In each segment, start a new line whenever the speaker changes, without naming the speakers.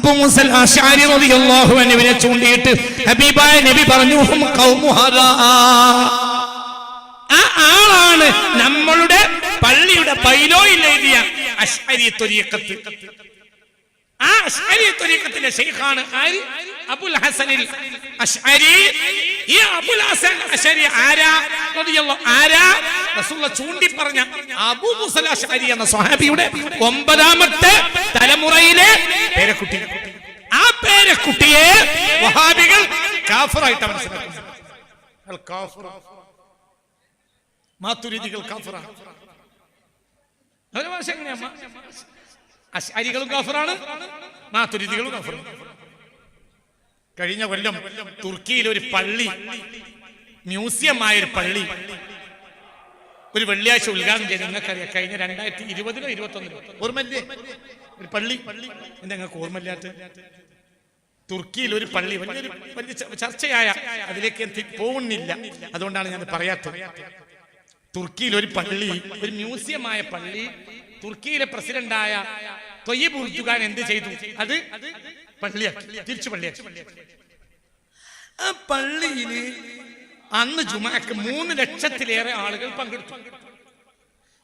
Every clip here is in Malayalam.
അബു മുസൽ അശാരി റളിയല്ലാഹു അൻഹുവിനെ ചൂണ്ടിയിട്ട് ഹബീബായ നബി പറഞ്ഞു. ആ ആളാണ് നമ്മളുടെ പള്ളിയുടെ ബൈലോയിൽ എഴുതിയ അഷ്അരി ത്വരീഖത്ത്. ആ അഷ്അരി ത്വരീഖത്തിന്റെ ഷെയ്ഖാണ് ആര്? അബുൽ ഹസനിൽ അഷ്അരി ഈ അബുൽ ഹസൻ അഷ്അരി ആരാ? റളിയല്ലാഹു ആരാ? റസൂലുള്ള ചൂണ്ടി പറഞ്ഞ അബൂ മുസൽ അഷ്അരി എന്ന സ്വഹാബിയുടെ ഒമ്പതാമത്തെ തലമുറയിലെ പേരക്കുട്ടി. ആ പേരക്കുട്ടിയെ വഹാബികൾ കാഫറായിട്ട് മനസ്സിലാക്കും മാത്തുരീതികൾ കാഫറാണ്. ഒരു ഭാഷ എങ്ങനെയാ? അശാരികളും കാഫറാണ് മാത്തുരീതികളും കാഫറാണ്. കഴിഞ്ഞ കൊല്ലം തുർക്കിയിൽ ഒരു പള്ളി മ്യൂസിയമായ ഒരു പള്ളി ഒരു വെള്ളിയാഴ്ച ഉദ്ഘാടനം ചെയ്ത് നിങ്ങൾക്കറിയാം കഴിഞ്ഞ രണ്ടായിരത്തി ഇരുപതിലോ ഇരുപത്തൊന്നിലോ. ഓർമ്മല്ലേ ഒരു പള്ളി. എന്താ നിങ്ങൾക്ക് ഓർമ്മയില്ലാത്ത തുർക്കിയിൽ ഒരു പള്ളി വലിയൊരു വലിയ ചർച്ചയായ അതിലേക്ക് പോകുന്നില്ല. അതുകൊണ്ടാണ് ഞാൻ പറയാത്തത്. തുർക്കിയിൽ ഒരു പള്ളി ഒരു മ്യൂസിയമായ പള്ളി. തുർക്കിയിലെ പ്രസിഡന്റായ തൊയ്യബ് ഉർജുഖാൻ എന്ത് ചെയ്തു? അത് പള്ളിയാക്കി തിരിച്ചു പള്ളിയാക്കി. ആ പള്ളിയിൽ അന്ന് ജുമാക്ക് മൂന്ന് ലക്ഷത്തിലേറെ ആളുകൾ പങ്കെടുത്തു.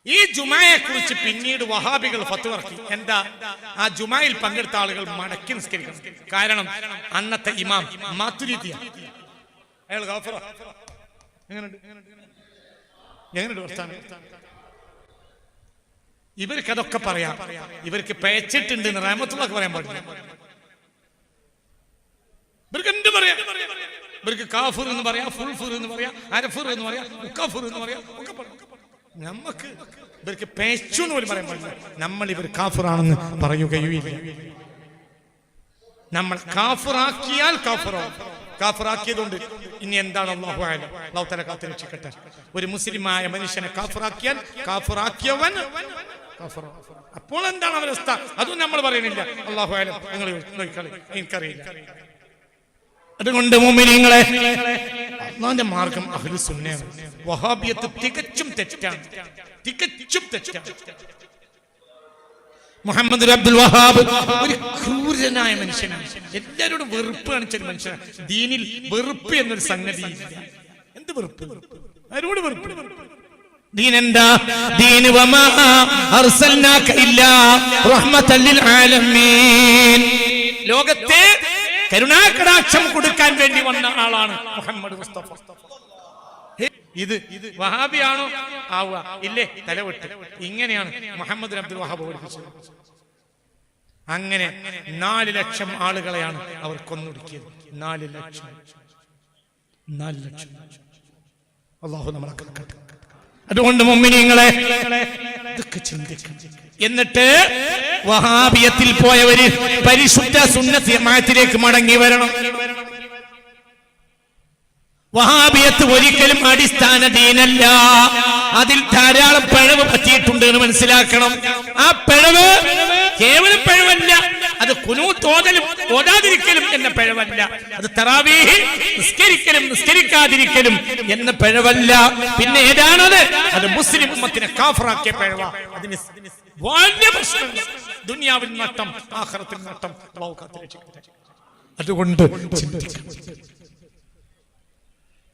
ഈ ജുമായെ കുറിച്ച് പിന്നീട് വഹാബികൾ ഫത്തുവർക്കി എന്താ? ആ ജുമായിൽ പങ്കെടുത്ത ആളുകൾ മടക്കി നിസ്കരിക്കണം. കാരണം അന്നത്തെ ഇമാം മാത്തുരീതിയ ഇവർക്ക് അതൊക്കെ പറയാം. ഇവർക്ക് പേച്ചിട്ടുണ്ട് റഹമത്തുള്ള പറയാൻ പാടില്ല. ഇവർക്ക് എന്ത് പറയാം? ഇവർക്ക് കാഫുർ എന്ന് പറയാം ഫുൾഫുർ എന്ന് പറയാം അരഫുർ എന്ന് പറയാം ഉക്കഫുർ എന്ന് പറയാം ഒക്കെ നമുക്ക് ഇവർക്ക് പേച്ചു എന്ന് പോലും പറയാൻ പറ്റില്ല നമ്മൾ ഇവർ കാഫിറാണെന്ന് പറയുകയുമില്ല. നമ്മൾ കാഫിറാക്കിയാൽ കാഫിറാവും. കാഫിറാക്കിയതുകൊണ്ട് ഇനി എന്താണ് അള്ളാഹു ആയാലും അള്ളാഹു തല കാത്തു ഒരു മുസ്ലിമായ മനുഷ്യനെ കാഫിറാക്കിയാൽ കാഫിറാക്കിയവൻ. അപ്പോൾ എന്താണ് അവരവസ്ഥ അതും നമ്മൾ പറയുന്നില്ല അള്ളാഹു ആയാലും നിങ്ങൾ എനിക്കറിയില്ല. അതുകൊണ്ട് മുമിനിങ്ങളെ അള്ളാന്റെ മാർഗം അഹ്ലു സുന്നയാണ് വഹാബിയത്ത് തികച്ചും തെറ്റാണ്. തികച്ചും തെറ്റാണ്. മുഹമ്മദ് അബ്ദുൽ വഹാബ് ഒരു ക്രൂരനായ മനുഷ്യനാണ്. എല്ലാവരോടും വെറുപ്പ് കാണിച്ച ഒരു മനുഷ്യനാണ്. ദീനിൽ വെറുപ്പ് എന്നൊരു സംഗതി എന്ത് വെറുപ്പ്? ആരോട് വെറുപ്പ്? ദീനെന്താ ദീന് വമാ അർസൽനാക ഇല്ലാ ആലമീൻ. ലോകത്തെ കരുണാകടാക്ഷം കൊടുക്കാൻ വേണ്ടി വന്ന ആളാണ് മുഹമ്മദ് മുസ്തഫ. ഇത് ഇത് വഹാബിയാണോ? ആവുക. ഇല്ലേ തലവെട്ട്. ഇങ്ങനെയാണ് മുഹമ്മദ് അബ്ദുൽ വഹാബ് പഠിപ്പിച്ചത്. അങ്ങനെ നാല് ലക്ഷം ആളുകളെയാണ് അവർ കൊന്നൊടുക്കിയത്. നാല് ലക്ഷം. നാല് ലക്ഷം. അള്ളാഹു നമ്മളെ അതുകൊണ്ട് മുമ്മിനിങ്ങളെ ഇതൊക്കെ ചിന്തിക്കണം. എന്നിട്ട് വഹാബിയത്തിൽ പോയവര് പരിശുദ്ധ സുന്നത്തിലേക്ക് മടങ്ങി വരണം. വഹാബിയത്ത് ഒരിക്കലും അടിസ്ഥാന ദീനല്ല. അതിൽ ധാരാളം പിഴവ് പറ്റിയിട്ടുണ്ട് എന്ന് മനസ്സിലാക്കണം. ആ പിഴവ് കേവലം പിഴവല്ല. അത് കുനു തോതലും ഓതാതിരിക്കലും എന്ന പിഴവല്ല. അത് തറാവീഹ് നിസ്കരിക്കലും നിസ്കരിക്കാതിരിക്കലും എന്ന പിഴവല്ല. പിന്നെ ഏതാണത്? അത് മുസ്ലിം ഉമ്മത്തിനെ കാഫറാക്കിയ പിഴവ. അതിന് വലിയ പ്രശ്നം ദുനിയാവിൻ നട്ടം ആഖിറത്തിൽ നട്ടം. അതുകൊണ്ട്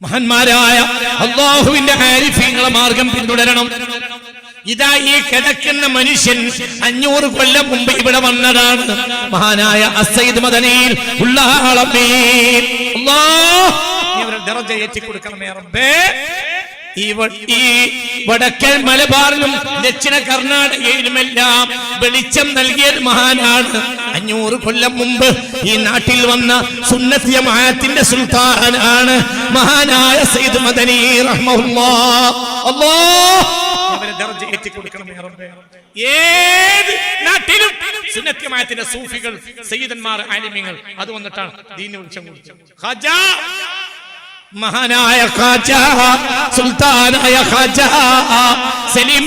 മഹന്മാരായ അള്ളാഹുവിന്റെ ഹാരിഫീങ്ങളെ മാർഗം പിന്തുടരണം. ഇതാ ഈ കിടക്കുന്ന മനുഷ്യൻ അഞ്ഞൂറ് കൊല്ലം മുമ്പ് ഇവിടെ വന്നതാണ്. മഹാനായ അസൈദ് മദനയിൽ ഉള്ള ആളമീൻ ഏറ്റി കൊടുക്കണമേ റബ്ബേ ഈ വടക്കൻ മലബാറിലും ദക്ഷിണ കർണാടകയിലുമെല്ലാം വെളിച്ചം നൽകിയ മഹാനാണ്. അഞ്ഞൂറ് കൊല്ലം മുമ്പ് ഈ നാട്ടിൽ വന്ന സുന്നത്തിയമായത്തിന്റെ സുൽത്താനാണ് മഹാനായ സയ്യിദ് മദനി. ഏത് നാട്ടിലും സുന്നത്യമായത്തിന്റെ സൂഫികൾ സയ്യിദന്മാർ ആലിമ്യങ്ങൾ അത് വന്നിട്ടാണ് ദീന കുടിച്ചത് ഖജാ! മഹാനായ ഖാജ സുൽത്താനായ ഖാജ. സലീം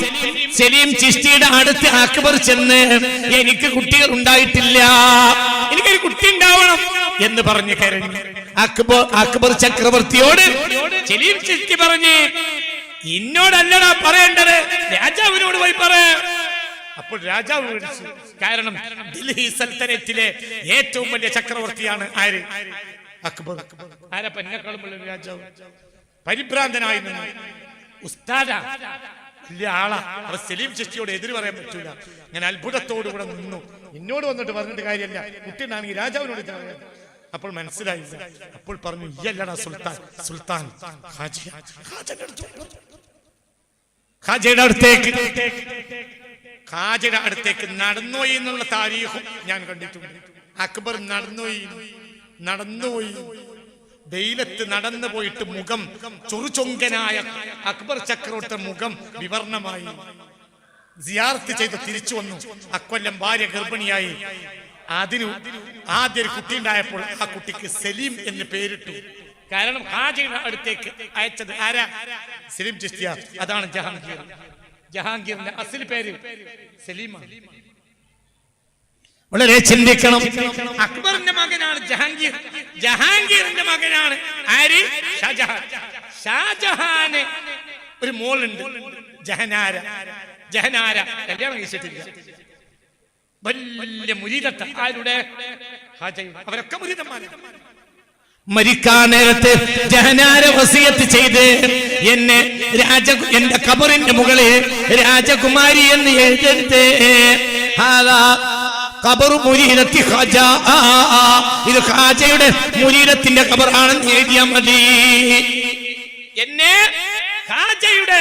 സലീം ചിഷ്ടിയുടെ അടുത്ത് അക്ബർ ചെന്ന് എനിക്ക് കുട്ടികൾ ഉണ്ടായിട്ടില്ല. എനിക്കൊരു കുട്ടി ഉണ്ടാവണം. എന്ന് പറഞ്ഞു കരഞ്ഞു. അക്ബർ അക്ബർ ചക്രവർത്തിയോട് സലീം ചിഷ്ടി പറഞ്ഞ് ഇന്നോടല്ലടാ പറയേണ്ടത്. രാജാവിനോട് പോയി പറ. അപ്പോൾ രാജാവ് വിളിച്ചു കാരണം ഡൽഹി സൽത്തനത്തിലെ ഏറ്റവും വലിയ ചക്രവർത്തിയാണ് ആര്? അക്ബർ. ആരാ പന്നക്കാളും രാജാവ്? പരിഭ്രാന്തനായി ഉസ്താദ വലിയ ആളാ. അവർ സലീം ചിഷ്ടിയോട് എതിര് പറയാൻ പറ്റൂല. ഞാൻ അത്ഭുതത്തോടു കൂടെ നിന്നു. എന്നോട് വന്നിട്ട് പറഞ്ഞിട്ട് കാര്യമല്ല. കുട്ടിയുണ്ടാണെങ്കിൽ രാജാവിനോട് പറയാം. അപ്പോൾ മനസ്സിലായി അപ്പോൾ പറഞ്ഞു ഇയല്ലടാ സുൽത്താൻ സുൽത്താൻ ഖാജയുടെ അടുത്തേക്ക്. ഖാജയുടെ അടുത്തേക്ക് നടന്നുപോയി എന്നുള്ള താരീഖും ഞാൻ കണ്ടിട്ടുണ്ട്. അക്ബർ നടന്നുപോയി നടന്നുപോയി ഡെയിലത്ത് നടന്നു പോയിട്ട് മുഖം ചൊറുചൊങ്കനായ അക്ബർ ചക്രവർത്തി മുഖം വിവർണമായി. സിയാർത്ത് ചെയ്ത് തിരിച്ചു വന്നു. അക്കൊല്ലം ഭാര്യ ഗർഭിണിയായി. അതിനു ആദ്യ ഒരു കുട്ടി ഉണ്ടായപ്പോൾ ആ കുട്ടിക്ക് സലീം എന്ന് പേരിട്ടു. കാരണം ഹാജയുടെ അടുത്തേക്ക് അയച്ചത് ആരാ? സലീം ചിസ്തിയ അതാണ് ജഹാംഗീർ. ജഹാംഗീറിന്റെ അസിൽ പേര് സലീമാണ്. വളരെ ചിന്തിക്കണം. അക്ബറിന്റെ മകനാണ് ജഹാംഗീർ. ജഹാംഗീറിന്റെ മകനാണ് ആര്? ഷാജഹാൻ. ഷാജഹാന് ഒരു മോളുണ്ട്. ജഹനാര. ജഹനാര. കല്യാണം കഴിച്ചിട്ടില്ല. വലിയ മുരീതത്ത. ആരുടെ. അവരൊക്കെ മുരീതന്മാരാണ് മരിക്കാൻ നേരത്ത് ജഹനാര വസിയത്ത് ചെയ്ത് എന്നെ രാജ എന്റെ കബറിന്റെ മുകളിൽ രാജകുമാരി എന്ന് എഴുതരുത്. ഖജ ഇത് ഖാജയുടെ മുരീരത്തിന്റെ ഖബറാണെന്ന് എഴുതിയാൽ മതി. എന്നെ ഖാജയുടെ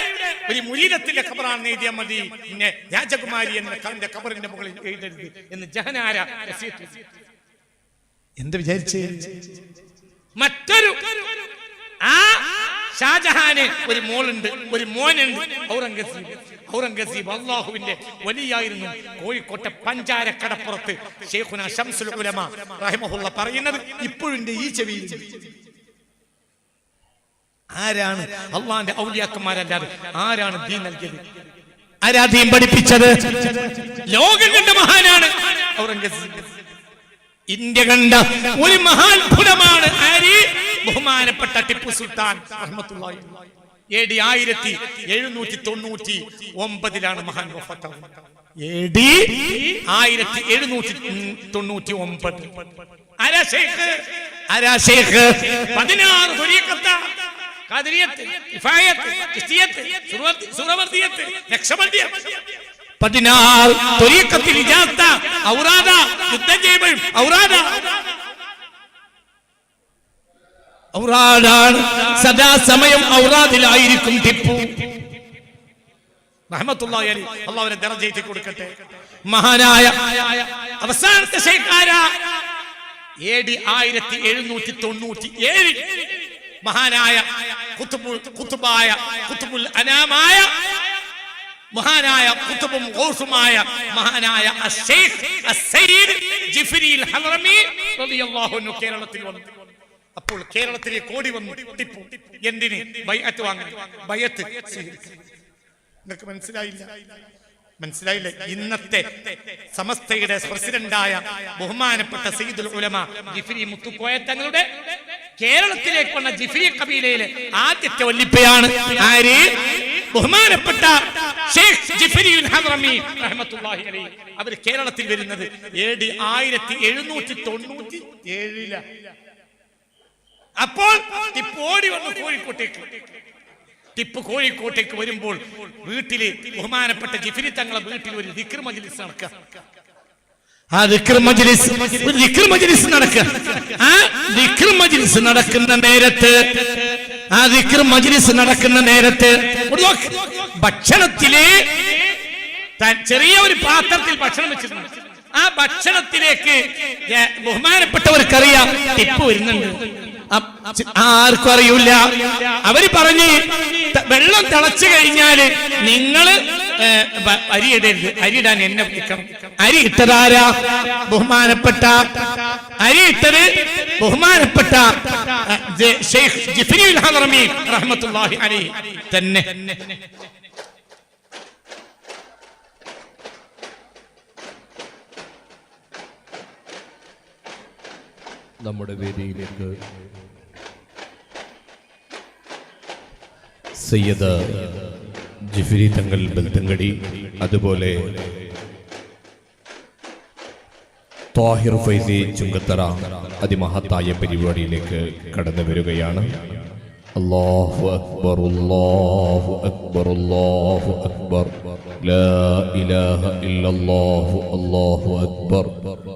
ഒരു മുരീരത്തിന്റെ ഖബറാണെന്ന് എഴുതിയാൽ മതി. പിന്നെ രാജകുമാരി എന്ന കവിന്റെ ഖബറിന്റെ മുകളിൽ എഴുതരുത് എന്ന് ജഹനാര എന്ത് വിചാരിച്ചേ? മറ്റൊരു ആ ഷാജഹാന് ഒരു മോളുണ്ട് ഒരു മോനുണ്ട്. ഔറംഗസീബ് ഔറംഗസീബ് അള്ളാഹുവിന്റെ വലിയായിരുന്നു കോഴിക്കോട്ടെ പഞ്ചാര കടപ്പുറത്ത് ഷെയ്ഖുന ഷംസുൽ ഉലമ റഹിമഹുള്ള പറയുന്നത് ഇപ്പോഴും ഈ ചെവിയിൽ. ആരാണ് അള്ളാന്റെ ഔലിയാക്കന്മാരല്ലാതെ ആരാണ് ദീൻ നൽകിയത്? ആരാ പഠിപ്പിച്ചത്? ലോകം കണ്ട മഹാനാണ് ഔറംഗസീബ്. ഇന്ത്യ കണ്ട ഒരു മഹാത്ഭുതമാണ് ആര്? ബഹുമാനപ്പെട്ട ടിപ്പു സുൽത്താൻ റഹ്മത്തുള്ളാഹി. എ ഡി ആയിരത്തി എഴുന്നൂറ്റി തൊണ്ണൂറ്റി ഒമ്പതിലാണ് മഹാൻ എ ആയിരത്തി എഴുന്നൂറ്റി തൊണ്ണൂറ്റി ഒമ്പത്. പതിനാറ് യുദ്ധം ചെയ്യുമ്പോഴും ഔറാദ. ഔറാദാണ്. സദാസമയം ഔറാദിലായിരിക്കും ടിപ്പു. ദർജ കൊടുക്കട്ടെ. മഹാനായ അവസാനത്തെ മഹാനായ കുത്തുബായ കുത്തുബുൽ അനാമായ മഹാനായ കുത്തുബും ഗൗസുമായ മഹാനായ ജിഫ്രീൽ റളിയല്ലാഹു അൻഹു കേരളത്തിൽ വന്നു. അപ്പോൾ കേരളത്തിലെ കോടി വന്നു. ടിപ്പു എന്തിന്? ബൈഅത്ത് വാങ്ങാൻ. ബൈഅത്ത് നിങ്ങൾക്ക് മനസ്സിലായില്ല? മനസ്സിലായില്ല. ഇന്നത്തെ സമസ്തയുടെ പ്രസിഡന്റായ ബഹുമാനപ്പെട്ട സയ്യിദുൽ ഉലമ ജിഫിരി മുത്തുക്കോയ തങ്ങളുടെ കേരളത്തിലേക്ക് വന്ന ജിഫിരി കബീലയിലെ ആദ്യത്തെ വല്ലിപ്പയാണ്. ആര്? ബഹുമാനപ്പെട്ട ഷേഖ് ജിഫ്രിയുൽ ഹദ്റമി റഹ്മത്തുള്ളാഹി അലൈഹി. അവർ കേരളത്തിൽ വരുന്നത് എ ഡി ആയിരത്തി എഴുന്നൂറ്റി തൊണ്ണൂറ്റി ഏഴില. അപ്പോൾ ടിപ്പു ഓടി വന്നു കോഴിക്കോട്ടേക്ക്. ടിപ്പ് കോഴിക്കോട്ടേക്ക് വരുമ്പോൾ വീട്ടിൽ ബഹുമാനപ്പെട്ട ജിഫിരി തങ്ങളെ വീട്ടിൽ ഒരു ദിക്ർ മജ്ലിസ് നടക്കുക ആ ദിക്ർ മജ്ലിസ് ഒരു ദിക്ർ മജ്ലിസ് നടക്കുക ആ ദിക്ർ മജ്ലിസ് നടക്കുന്ന നേരത്ത് ആ ദിക്ർ മജ്ലിസ് നടക്കുന്ന നേരത്ത്. ഭക്ഷണത്തിൽ ചെറിയ ഒരു പാത്രത്തിൽ ഭക്ഷണം വെച്ചിരുന്നു. ആ ഭക്ഷണത്തിലേക്ക് ബഹുമാനപ്പെട്ടവർക്കറിയാം ടിപ്പ് വരുന്നുണ്ട്. ആർക്കും അറിയൂല. അവർ പറഞ്ഞ് വെള്ളം തിളച്ചു കഴിഞ്ഞാൽ നിങ്ങൾ അരി ഇടരുത്. അരി ഇടാൻ എന്നെ അരി ഇട്ടതാരാ? ബഹുമാനപ്പെട്ട അരി ഇട്ടത് ബഹുമാനപ്പെട്ട റഹ്മത്തുള്ളാഹി അലൈഹി. തന്നെ.
നമ്മുടെ വേദിയിലേക്ക്. സയ്യദ് ജിഫിരി തങ്ങൾ ബന്ധങ്കടി അതുപോലെ താഹിർ ഫൈസി ചുങ്കത്തറ അതിമഹത്തായ പരിപാടിയിലേക്ക് കടന്നു വരികയാണ്. അല്ലാഹു അക്ബർ അല്ലാഹു അക്ബർ അല്ലാഹു അക്ബർ. ലാ ഇലാഹ ഇല്ലല്ലാഹു അല്ലാഹു അക്ബർ.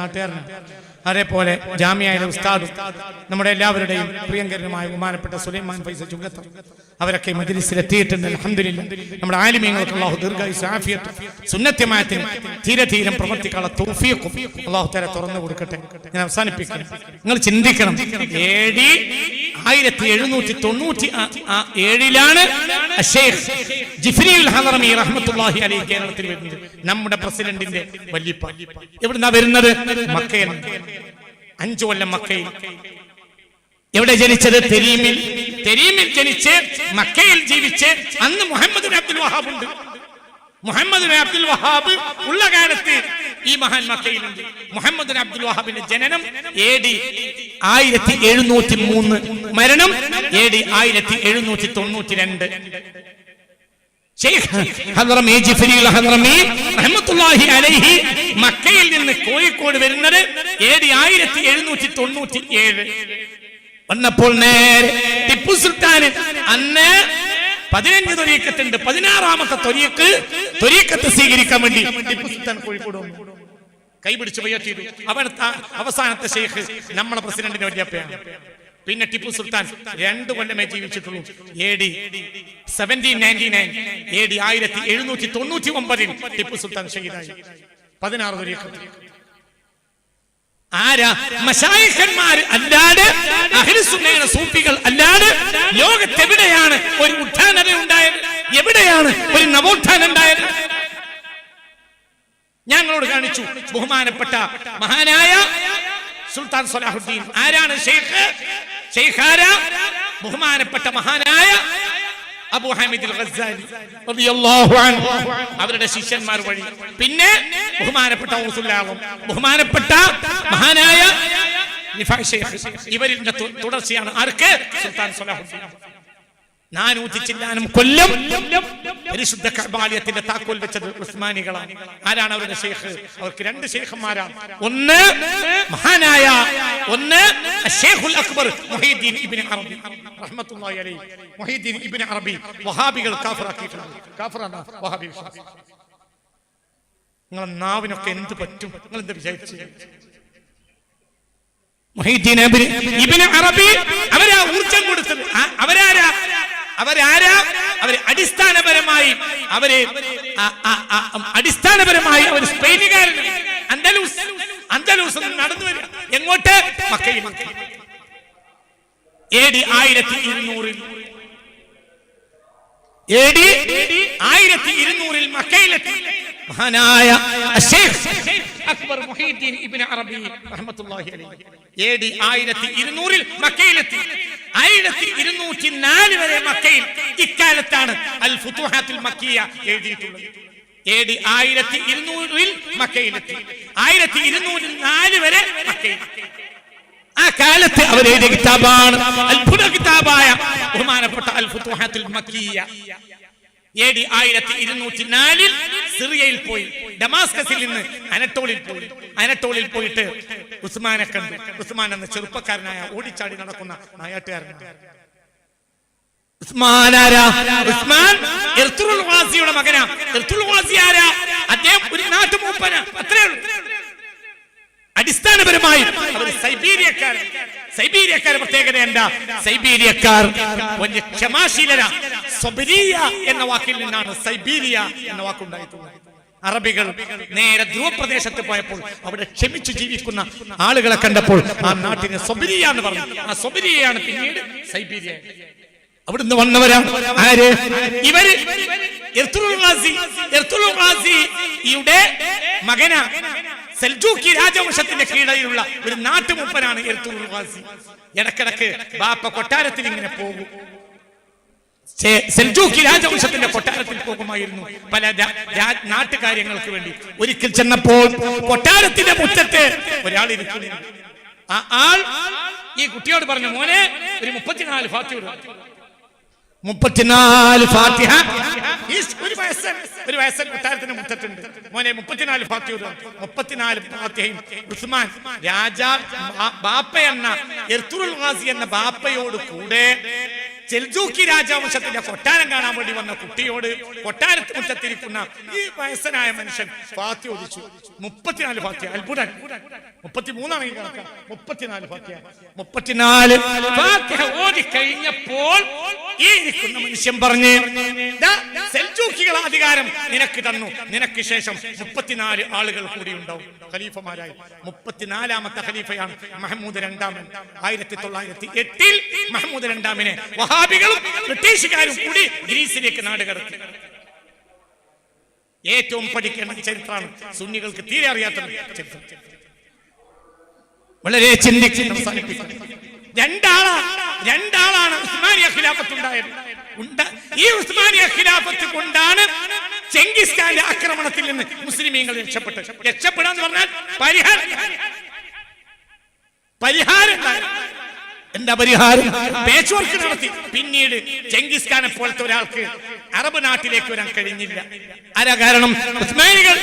നാട്ടുകാരനാണ്. അതേപോലെ ജാമ്യയിലെ ഉസ്താദും നമ്മുടെ എല്ലാവരുടെയും പ്രിയങ്കരനുമായ ബഹുമാനപ്പെട്ട സുലൈമാൻ ഫൈസി ചുങ്കത്ത അവരൊക്കെ മജ്ലിസിൽ എത്തിയിട്ടുണ്ട് അൽഹംദുലില്ലാ. നമ്മുടെ ആലിമീങ്ങൾക്ക് അള്ളാഹു ദീർഘായുസ് ആഫിയത്ത് തീരെ തീരം പ്രവർത്തിക്കാനുള്ള തൗഫീഖും അള്ളാഹു തരെ തുറന്നു കൊടുക്കട്ടെ. ഞാൻ അവസാനിപ്പിക്കണം നിങ്ങൾ ചിന്തിക്കണം. ആയിരത്തി എഴുന്നൂറ്റി തൊണ്ണൂറ്റി ഏഴിലാണ് കേരളത്തിൽ വരുന്നത്. നമ്മുടെ പ്രസിഡന്റിന്റെ വല്യപ്പ. എവിടുന്നാ വരുന്നത്? മക്കയിൽ അഞ്ചു കൊല്ലം മക്കയിൽ. എവിടെ ജനിച്ചത്? തെരീമിൽ. തെരീമിൽ ജനിച്ച് മക്കയിൽ ജീവിച്ച് അന്ന് മുഹമ്മദ് അബ്ദുൽ വഹാബ് ഉണ്ട്. മുഹമ്മദ് അബ്ദുൽ വഹാബ് ഉള്ള കാലത്ത് ഈ മഹാൻ മക്കയിലുണ്ട് മുഹമ്മദ് അബ്ദുൽ വഹാബിന്റെ ജനനം എ ഡി ആയിരത്തി എഴുന്നൂറ്റി മൂന്ന്. മരണം എ ഡി ആയിരത്തി എഴുന്നൂറ്റി തൊണ്ണൂറ്റി രണ്ട്. മക്കയിൽ നിന്ന് കോഴിക്കോട് വരുന്നത് ആയിരത്തി എഴുന്നൂറ്റി തൊണ്ണൂറ്റി ഏഴ്. വന്നപ്പോൾ നേരെ ടിപ്പു സുൽത്താൻ അന്ന് പതിനഞ്ച് തൊരീക്കത്തുണ്ട്. പതിനാറാമത്തെ തൊരീക്ക് തൊരീക്കത്ത് സ്വീകരിക്കാൻ വേണ്ടി. ടിപ്പു സുൽത്താൻ കോഴിക്കോട് കൈപിടിച്ച് ചെയ്തു അവിടുത്തെ അവസാനത്തെ ഷെയ്ഖ് നമ്മളെ പ്രസിഡന്റിന്റെ വല്യപ്പയാണ്. പിന്നെ ടിപ്പു സുൽത്താൻ രണ്ടു കൊല്ലമേ ജീവിച്ചിട്ടുള്ളൂ. A D seventeen ninety nine A D ആയിരത്തി എഴുന്നൂറ്റി തൊണ്ണൂറ്റി ഒമ്പതിൽ ടിപ്പു സുൽത്താൻ ഷഹീദായി. പതിനാറ് തൊരീക്കത്ത്. ആരാ? സൂഫികൾ ലോകത്തെവിടെയാണ് ഒരു ഉത്ഥാനത ഉണ്ടായത്? എവിടെയാണ് ഒരു നവോത്ഥാനം ഉണ്ടായത്? ഞങ്ങളോട് കാണിച്ചു ബഹുമാനപ്പെട്ട മഹാനായ സുൽത്താൻ സലാഹുദ്ദീൻ. ആരാണ് ബഹുമാനപ്പെട്ട മഹാനായ അബു ഹാമിദ് അവരുടെ ശിഷ്യന്മാർ വഴി. പിന്നെ ബഹുമാനപ്പെട്ട ബഹുമാനപ്പെട്ട മഹാനായ ഇവരിന്റെ തുടർച്ചയാണ്. ആർക്ക്? സുൽത്താൻ സലാഹുദ്ദീൻ. നാനൂറ്റി ചില്ലാനും കൊല്ലം പരിശുദ്ധ കബാലയത്തിന്റെ താക്കോൽ വെച്ചത് ഉസ്മാനികളാണ്. ആരാണ് അവരുടെ ഷെയ്ഖ് അവർക്ക് രണ്ട് ഷെയ്ഖന്മാരാണ് ഒന്ന് മഹാനായ ഒന്ന് ഷെയ്ഖുൽ അക്ബർ മുഹീദ്ദീൻ ഇബ്നു അറബി. റഹ്മത്തുള്ളാഹി അലൈഹി. മുഹീദ്ദീൻ ഇബ്നു അറബി. വഹാബികൾ കാഫറാക്കിയിട്ടുണ്ട്. കാഫറാണ്? വഹാബി വിശ്വാസി. നിങ്ങളെ നാവിനൊക്കെ എന്ത് പറ്റും? നിങ്ങൾ എന്ത് വിചാരിച്ചു? മുഹീദ്ദീൻ ഇബ്നു അറബി അവരാ ഊർജം കൊടുത്തത്. അവരാരാ? അവരാരാ? അവർ അടിസ്ഥാനപരമായി അവർ അടിസ്ഥാനപരമായി അവർ സ്പെയിനുകാരൻ അന്തലൂസ് അന്തലൂസ് നടന്നു വരിക. എങ്ങോട്ട്? ആയിരത്തി ഇരുന്നൂറിൽ. മക്കയിലെത്തി. മഹാനായ അക്ബർ മുഹീദ്ദീൻ ഇബ്നു അറബി റഹ്മത്തുള്ളാഹി അലൈഹി. എ ഡി ആയിരത്തി ഇരുന്നൂറിൽ മക്കയിലെത്തി. ആയിരത്തി വരെ മക്കയിൽ ഇക്കാലത്താണ് അൽ ഫുതുഹാത്തുൽ മക്കിയ എഴുതിയിട്ടുള്ളത്. എ ഡി ആയിരത്തി ഇരുന്നൂറിൽ മക്കയിലെത്തി. ആയിരത്തി ഇരുന്നൂറ്റി നാല് വരെ മക്കയിൽ. ആ കാലത്ത് അവർ എഴുതിയ കിതാബാണ്. അത്ഭുത കിതാബായ ബഹുമാനപ്പെട്ട അൽ ഫുതുഹാത്തുൽ മക്കിയ. എ ഡി ആയിരത്തി ഇരുന്നൂറ്റി നാലിൽ സിറിയയിൽ പോയി. ഡമാസ്കസിൽ നിന്ന് അനട്ടോളിൽ പോയി. അനട്ടോളിൽ പോയിട്ട് ഉസ്മാനെ കണ്ടു. ഉസ്മാൻ എന്ന ചെറുപ്പക്കാരനായ ഓടിച്ചാടി നടക്കുന്ന നായാട്ടുകാരനാണ്. വാസിയുടെ മകനാ. ആരാ? അദ്ദേഹം ഒരു നാട്ടുമൂപ്പന. അത്രേ അടിസ്ഥാനപരമായി അവർ സൈബീരിയക്കാർ സൈബീരിയക്കാർ പ്രത്യേകത എന്താ? സൈബീരിയക്കാർ ക്ഷമാശീലര. സ്വബരീയ എന്ന വാക്കിൽ നിന്നാണ് സൈബീരിയ എന്ന വാക്കുണ്ടായിട്ടുള്ളത്. അറബികൾ നേരെ ധ്രുവപ്രദേശത്ത് പോയപ്പോൾ അവിടെ ക്ഷമിച്ച് ജീവിക്കുന്ന ആളുകളെ കണ്ടപ്പോൾ ആ നാട്ടിന് സ്വബിരിയാന്ന് പറഞ്ഞു. ആ സ്വബിരിയാണ് പിന്നീട് സൈബീരിയ. അവിടുന്ന് വന്നവരാണ് ആര്? ഇവർ ഖാസിയുടെ മകനാ. സെൽജൂക്കി രാജവംശത്തിന്റെ കീഴിലുള്ള ഒരു നാട്ടുമുപ്പനാണ് ഇടക്കിടക്ക് ബാപ്പ കൊട്ടാരത്തിൽ ഇങ്ങനെ പോകും. സെൽജൂക്കി രാജവംശത്തിന്റെ കൊട്ടാരത്തിൽ പോകുമായിരുന്നു. പല നാട്ടുകാര്യങ്ങൾക്ക് വേണ്ടി. ഒരിക്കൽ ചെന്നപ്പോൾ കൊട്ടാരത്തിന്റെ മുറ്റത്ത് ഒരാൾ ഇരിക്കുന്നു ആ ആൾ ഈ കുട്ടിയോട് പറഞ്ഞു മോനെ ഒരു മുപ്പത്തിനാല് ഫാത്തിഹ മുപ്പത്തിനാല് ഫാത്തിഹ. ഒരു വയസ്സൻ ഒരു വയസ്സൻ കൊട്ടാരത്തിന് മുറ്റത്തുണ്ട്. മോനെ മുപ്പത്തിനാല് ഫാത്തിഹ മുപ്പത്തിനാല് ഫാത്തിഹയും ഉസ്മാൻ രാജാ ബാപ്പ എന്ന എർത്തുറുൽ ഖാസി എന്ന ബാപ്പയോട് കൂടെ ചെൽജൂക്കി രാജവംശത്തിന്റെ കൊട്ടാരം കാണാൻ വേണ്ടി വന്ന കുട്ടിയോട് കൊട്ടാരത്തിൽ മുറ്റത്തിരിക്കുന്ന ഈ വയസ്സനായ മനുഷ്യൻ ഫാത്തി ഒതിച്ചു മുപ്പത്തിനാല് ഫാത്തിയ അത്ഭുതം. മുപ്പത്തിമൂന്നാണെങ്കിൽ കണക്കാം. മുപ്പത്തിനാല് ഫാത്തിയ. മുപ്പത്തിനാല് ഓതി കഴിഞ്ഞപ്പോൾ ഈ ഇരിക്കുന്ന മനുഷ്യൻ പറഞ്ഞ് "ദാ, സെൽജൂക്കികൾ അധികാരം നിനക്ക് തന്നു. നിനക്ക് ശേഷം മുപ്പത്തിനാല് ആളുകൾ കൂടി ഉണ്ടാവും. ഖലീഫമാരായി. മുപ്പത്തിനാലാമത്തെ ഖലീഫയാണ് മഹമ്മൂദ് രണ്ടാമൻ. ആയിരത്തി തൊള്ളായിരത്തി എട്ടിൽ മഹമ്മൂദ് രണ്ടാമിനെ വഹാബികളും ബ്രിട്ടീഷുകാരും കൂടി ഗ്രീസിലേക്ക് നാട് കടത്തി. ഏറ്റവും പഠിക്കേണ്ട ചരിത്രമാണ് സുന്നികൾക്ക് തീരെ അറിയാത്ത ചരിത്രം. വളരെ ചിന്തിച്ച് രണ്ടാളാ രണ്ടാളാണ് ഉസ്മാനിയ ഖിലാഫത്ത് ഉണ്ടായത്. ഉണ്ട്. ഈ ഉസ്മാനിയ ഖിലാഫത്ത് കൊണ്ടാണ് ചെങ്കിസ് ഖാന്റെ ആക്രമണത്തിൽ നിന്ന് മുസ്ലിമീങ്ങൾ രക്ഷപ്പെട്ടത്. രക്ഷപ്പെടാന്ന് പറഞ്ഞാൽ പരിഹാരം. പരിഹാരം. എന്താ പരിഹാരം? പേച്ച് വർക്ക് നടത്തി. പിന്നീട് ചെങ്കിസ് ഖാനെ പോലത്തെ ഒരാൾക്ക് അറബ് നാട്ടിലേക്ക് വരാൻ കഴിഞ്ഞില്ല. ആരാ കാരണം? ഉസ്മാനികൾ.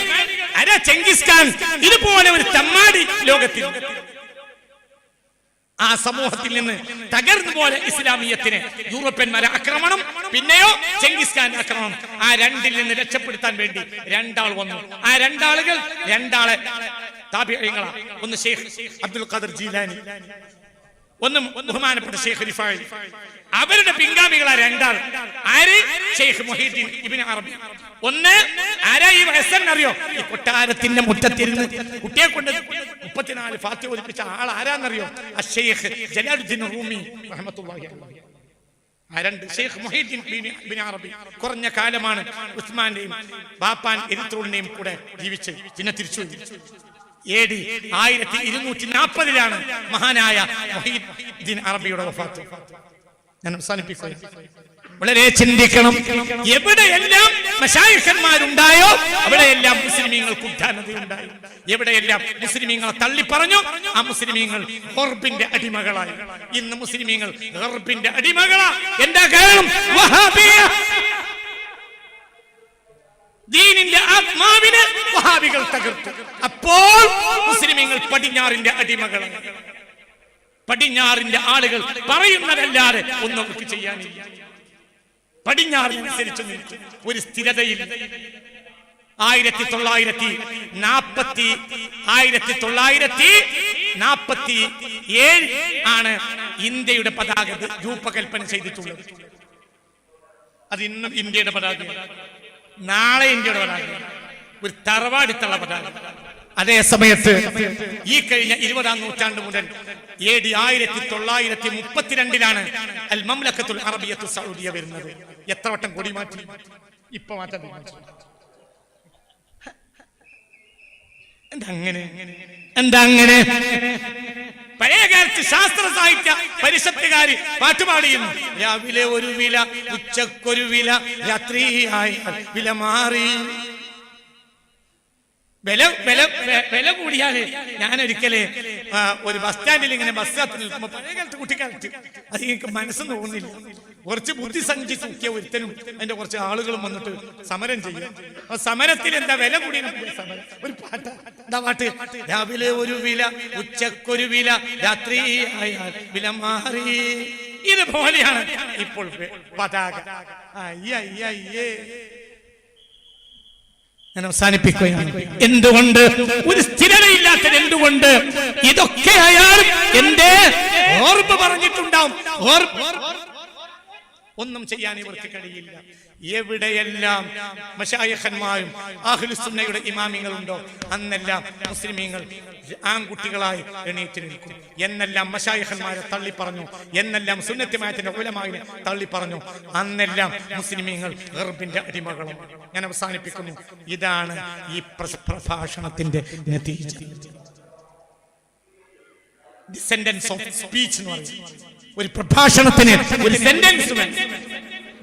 ആരാ ചെങ്കിസ് ഖാൻ? ഇതുപോലെ ഒരു തമ്മാടി ലോകത്തിൽ. ആ സമൂഹത്തിൽ നിന്ന് തകർന്നു പോലെ ഇസ്ലാമിയത്തിന് യൂറോപ്യന്മാരെ ആക്രമണം പിന്നെയോ ചെങ്കിസ് ഖാൻ ആക്രമണം. ആ രണ്ടിൽ നിന്ന് രക്ഷപ്പെടുത്താൻ വേണ്ടി രണ്ടാൾ വന്നു. ആ രണ്ടാളുകൾ രണ്ടാളെ ഒന്ന് ഷെയ്ഖ് അബ്ദുൽ ഖാദർ ജീലാനി. ഒന്ന് ബഹുമാനപ്പെട്ട ഷെയ്ഖ് റിഫായി. അവരുടെ പിൻഗാമികളാ രണ്ടാൾ. ആര്? ഷെയ്ഖ് മൊഹീദ്ദീൻ ഇബ്നു അറബി. ഒന്ന് ആരാ ഈ വയസ്സൻ അറിയോ? ഈ കൊട്ടാരത്തിന്റെ മുറ്റത്തിരുന്ന് കുട്ടിയെ കൊണ്ട് മുപ്പത്തിനാല് ഫാത്തി ഒലിപ്പിച്ച ആൾ ആരാന്നറിയോ? ആ ഷെയ്ഖ് ജലാലുദ്ദീൻ റൂമി റഹ്മത്തുള്ളാഹി അലൈഹി. രണ്ട് ഷെയ്ഖ് മൊഹീദ്ദീൻ അറബി. കുറഞ്ഞ കാലമാണ് ഉസ്മാന്റെയും ബാപ്പാൻ എരിത്രോളിന്റെയും കൂടെ ജീവിച്ച്. പിന്നെ തിരിച്ചു. ഡി ആയിരത്തി ഇരുന്നൂറ്റി നാൽപ്പതിലാണ് മഹാനായ മൊഹീദ്ദീൻ അറബിയുടെ വഫാത്ത്. ഞാൻ അവസാനിപ്പിക്കുക വളരെ ചിന്തിക്കണം. എവിടെയെല്ലാം മശായിഖന്മാരുണ്ടായോ അവിടെയെല്ലാം മുസ്ലിമീങ്ങൾക്ക് ഉദ്ധാനതയുണ്ടായി. എവിടെയെല്ലാം മുസ്ലിമീങ്ങളെ തള്ളി പറഞ്ഞു ആ മുസ്ലിമീങ്ങൾ ഹോർബിന്റെ അടിമകളായി. ഇന്ന് മുസ്ലിമീങ്ങൾ ഹോർബിന്റെ അടിമകളാ. എന്താ കാരണം? ദീനിന്റെ ആത്മാവിനെ വഹാബികൾ തകർത്തു. അപ്പോൾ മുസ്ലിമീങ്ങൾ പടിഞ്ഞാറിന്റെ അടിമകളാണ് പടിഞ്ഞാറിന്റെ ആളുകൾ പറയുന്നതല്ലാതെ ഒന്നും നമുക്ക് ചെയ്യാനില്ല. പടിഞ്ഞാറിനനുസരിച്ച് ഒരു സ്ഥിരതയിൽ ആയിരത്തി തൊള്ളായിരത്തി നാപ്പത്തി ആയിരത്തി തൊള്ളായിരത്തി നാപ്പത്തി ഏഴ് ആണ് ഇന്ത്യയുടെ പതാക രൂപകൽപ്പന ചെയ്തിട്ടുള്ളത്. അത് ഇന്നും ഇന്ത്യയുടെ പതാക നാളെ ഇന്ത്യയുടെ പതാക ഒരു തറവാടിത്തള്ള പതാക അതേ സമയത്ത് ഈ കഴിഞ്ഞ ഇരുപതാം നൂറ്റാണ്ട് മുതൽ എ ഡി ആയിരത്തി തൊള്ളായിരത്തി മുപ്പത്തിരണ്ടിലാണ് അൽ മംലക്കത്തുൽ അറബിയത്തു സൗദിയ വരുന്നത്. എത്ര വട്ടം കൊടി മാറ്റി? ഇപ്പൊ മാറ്റാൻ എന്താ അങ്ങനെ? എന്താ അങ്ങനെ? കാലത്ത് ശാസ്ത്ര സാഹിത്യ പരിഷത്തുകാര് പാട്ടുപാടിയുന്നു രാവിലെ ഒരു വില ഉച്ചക്കൊരു വില രാത്രിയായി വില മാറി. വില വില വില കൂടിയാൽ ഞാൻ ഒരിക്കലേ ഒരു ബസ് സ്റ്റാൻഡിൽ ഇങ്ങനെ ബസ് കാത്തിൽ നിൽക്കുമ്പോ പഴയ കാലത്ത് കുട്ടിക്കാലത്ത് അത് എനിക്ക് മനസ്സ് തോന്നുന്നില്ല കുറച്ച് ബുദ്ധി സഞ്ചി തൂക്കിയ ഒരുത്തനും അതിന്റെ കുറച്ച് ആളുകളും വന്നിട്ട് സമരം ചെയ്യും. സമരത്തിൽ എന്താ വില കൂടി ഒരു പാട്ട്. എന്താ പാട്ട്. രാവിലെ ഒരു വില ഉച്ചക്കൊരു വില രാത്രി ആയാൽ വില മാറി. ഇതുപോലെയാണ് ഇപ്പോൾ പതാക. അയ്യ അയ്യ അയ്യേ ഞാൻ അവസാനിപ്പിക്കുകയാണ്. എന്തുകൊണ്ട്? ഒരു സ്ഥിരതയില്ലാത്തത് എന്തുകൊണ്ട്? ഇതൊക്കെ അയാൾ എന്റെ ഓർമ്മ പറഞ്ഞിട്ടുണ്ടാവും. ഒന്നും ചെയ്യാൻ ഇവർക്ക് കഴിയില്ല. എവിടെയെല്ലാം മഷായഖന്മാരും ആഹ്ലുസുന്നയുടെ ഇമാമിങ്ങളുണ്ടോ അന്നെല്ലാം മുസ്ലിമീങ്ങൾ ആൺകുട്ടികളായി എണീറ്റ് നിൽക്കും. എന്നെല്ലാം മഷായഖന്മാരെ തള്ളി പറഞ്ഞു എന്നെല്ലാം സുന്നത്തിമായത്തിന്റെ കുലമായി തള്ളി പറഞ്ഞു അന്നെല്ലാം മുസ്ലിമീങ്ങൾ ഗർഭിന്റെ അടിമകളും. ഞാൻ അവസാനിപ്പിക്കുന്നു. ഇതാണ് ഈ പ്ര- പ്രഭാഷണത്തിന്റെ നതീജ. ഡിസെൻഡൻസ് ഓഫ് സ്പീച്ച് എന്ന് പറയും ഒരു പ്രഭാഷണത്തിന് ഒരു sentence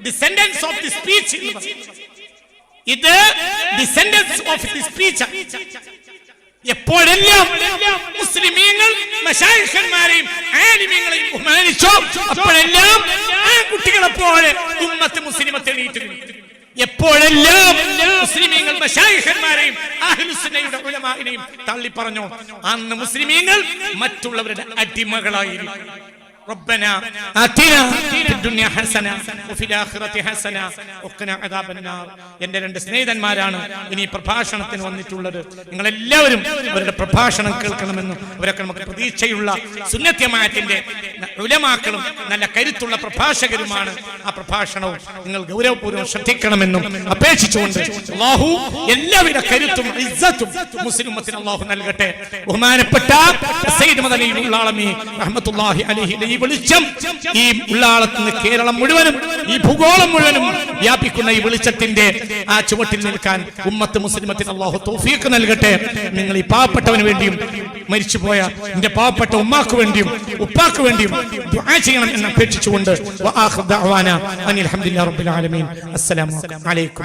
descendants of the speech ഇത് ഡിസെൻഡൻസ് ഓഫ് ദി സ്പീച്ച് എപ്പോഴെല്ലാം മുസ്ലിമീങ്ങൾ മശായിഖന്മാരെയും ആലിമീങ്ങളെ അപ്പോഴെല്ലാം ആ കുട്ടികളെ പോലെ ഉമ്മത്ത് മുസ്ലിമത്തെ എണീറ്റ് എപ്പോഴെല്ലാം മുസ്ലിമീങ്ങൾ മശായിഖന്മാരെയും അഹ്ലുസുന്നയുടെ ഉലമാഇനെയും തള്ളി പറഞ്ഞു അന്ന് മുസ്ലിമീങ്ങൾ മറ്റുള്ളവരുടെ അടിമകളായിരുന്നു ربنا آتنا في الدنيا حسنة وفي الآخرة حسنة وقنا عذاب النار എന്റെ രണ്ട് സ്നേഹിതന്മാരാണ് ഇനി ഈ പ്രഭാഷണത്തിന് വന്നിട്ടുള്ളത് നിങ്ങൾ എല്ലാവരും അവരുടെ പ്രഭാഷണം കേൾക്കണമെന്നും അവരൊക്കെ നമുക്ക് പ്രതീക്ഷയുള്ള സുന്നത്യമായത്തിന്റെ ഉലമാക്കളും നല്ല കരുത്തുള്ള പ്രഭാഷകരുമാണ് ആ പ്രഭാഷണവും നിങ്ങൾ ഗൗരവപൂർവ്വം ശ്രദ്ധിക്കണമെന്നും അപേക്ഷിച്ചുകൊണ്ട് അള്ളാഹു എല്ലാവിധ കരുത്തും ഇസ്സത്തും മുസ്ലിം ഉമ്മത്തിന് അള്ളാഹു നൽകട്ടെ ബഹുമാനപ്പെട്ട സയ്യിദ് മദനി ഉള്ളാളമി റഹ്മത്തുള്ളാഹി അലൈഹിയുടെ ഈ വെളിച്ചം ഈ ഉള്ളാളത്ത് നിന്ന് കേരളം മുഴുവനും ഈ ഭൂഗോളം മുഴുവനും വ്യാപിക്കുന്ന ഈ വെളിച്ചത്തിന്റെ ആ ചുവട്ടിൽ നിൽക്കാൻ ഉമ്മത്ത് മുസ്ലിമത്തിന് അള്ളാഹു തോഫീക്ക് നൽകട്ടെ. നിങ്ങൾ ഈ പാവപ്പെട്ടവന് വേണ്ടിയും മരിച്ചുപോയ എന്റെ പാവപ്പെട്ട ഉമ്മാക്ക് വേണ്ടിയും ഉപ്പാക്ക് വേണ്ടിയും ദുആ ചെയ്യണം എന്ന് അപേക്ഷിച്ചുകൊണ്ട് റബ്ബിൽ ആലമീൻ. അസ്സലാമു അലൈക്കും.